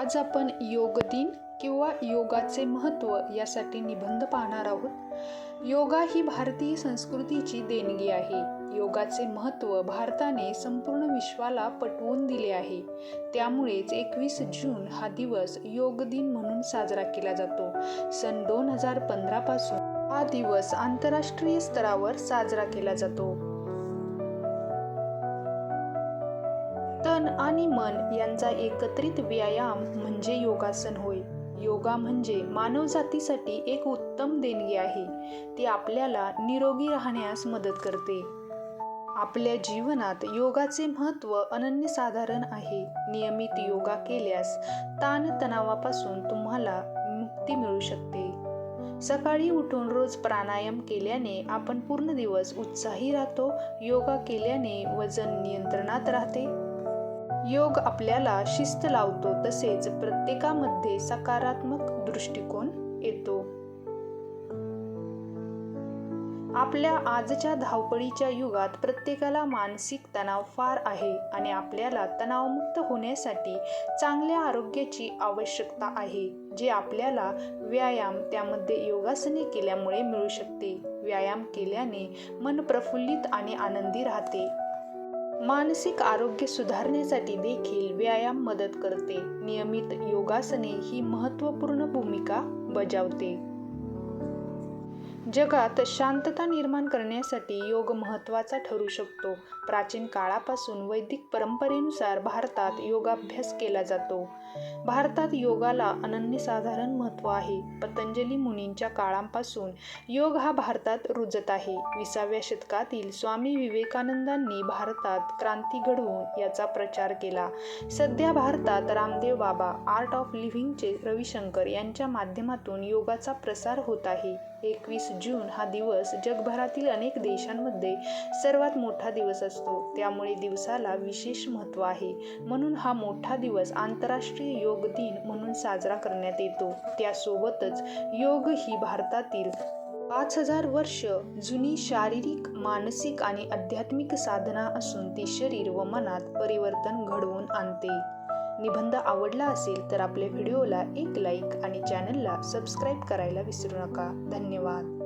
आज आपण योग दिन किंवा योगाचे महत्त्व यासाठी निबंध पाहणार आहोत. योगा ही भारतीय संस्कृतीची देणगी आहे. योगाचे महत्त्व भारताने संपूर्ण विश्वाला पटवून दिले आहे. त्यामुळेच एकवीस जून हा दिवस योग दिन म्हणून साजरा केला जातो. सन दोन हजार पंधरापासून हा दिवस आंतरराष्ट्रीय स्तरावर साजरा केला जातो. तन आणि मन यांचा एकत्रित व्यायाम म्हणजे योगासन होय. योगा म्हणजे मानवजातीसाठी एक उत्तम देणगी आहे. ती आपल्याला निरोगी राहण्यास मदत करते. आपल्या जीवनात योगाचे महत्त्व अनन्यसाधारण आहे. नियमित योगा केल्यास ताणतणावापासून तुम्हाला मुक्ती मिळू शकते. सकाळी उठून रोज प्राणायाम केल्याने आपण पूर्ण दिवस उत्साही राहतो. योगा केल्याने वजन नियंत्रणात राहते. योग आपल्याला शिस्त लावतो तसेच प्रत्येकामध्ये सकारात्मक दृष्टिकोन येतो. आपल्या आजच्या धावपळीच्या युगात प्रत्येकाला मानसिक तणाव फार आहे आणि आपल्याला तणावमुक्त होण्यासाठी चांगल्या आरोग्याची आवश्यकता आहे जे आपल्याला व्यायाम त्यामध्ये योगासने केल्यामुळे मिळू शकते. व्यायाम केल्याने मन प्रफुल्लित आणि आनंदी राहते. मानसिक आरोग्य सुधारण्यासाठी देखील व्यायाम मदत करते. नियमित योगासने ही महत्त्वपूर्ण भूमिका बजावते. जगात शांतता निर्माण करण्यासाठी योग महत्त्वाचा ठरू शकतो. प्राचीन काळापासून वैदिक परंपरेनुसार भारतात योगाभ्यास केला जातो. भारतात योगाला अनन्यसाधारण महत्त्व आहे. पतंजली मुनींच्या काळापासून योग हा भारतात रुजत आहे. विसाव्या शतकातील स्वामी विवेकानंदांनी भारतात क्रांती घडवून याचा प्रचार केला. सध्या भारतात रामदेव बाबा आर्ट ऑफ लिव्हिंगचे रविशंकर यांच्या माध्यमातून योगाचा प्रसार होत आहे. एकवीस जून हा दिवस जगभरातील अनेक देशांमध्ये सर्वात मोठा दिवस असतो. त्यामुळे दिवसाला विशेष महत्त्व आहे. म्हणून हा मोठा दिवस आंतरराष्ट्रीय योग दिन म्हणून साजरा करण्यात येतो. त्यासोबतच योग ही भारतातील पाच हजार वर्ष जुनी शारीरिक मानसिक आणि आध्यात्मिक साधना असून ती शरीर व मनात परिवर्तन घडवून आणते. निबंध आवडला असेल तर आपल्या व्हिडिओला एक लाईक आणि चॅनलला सबस्क्राईब करायला विसरू नका. धन्यवाद.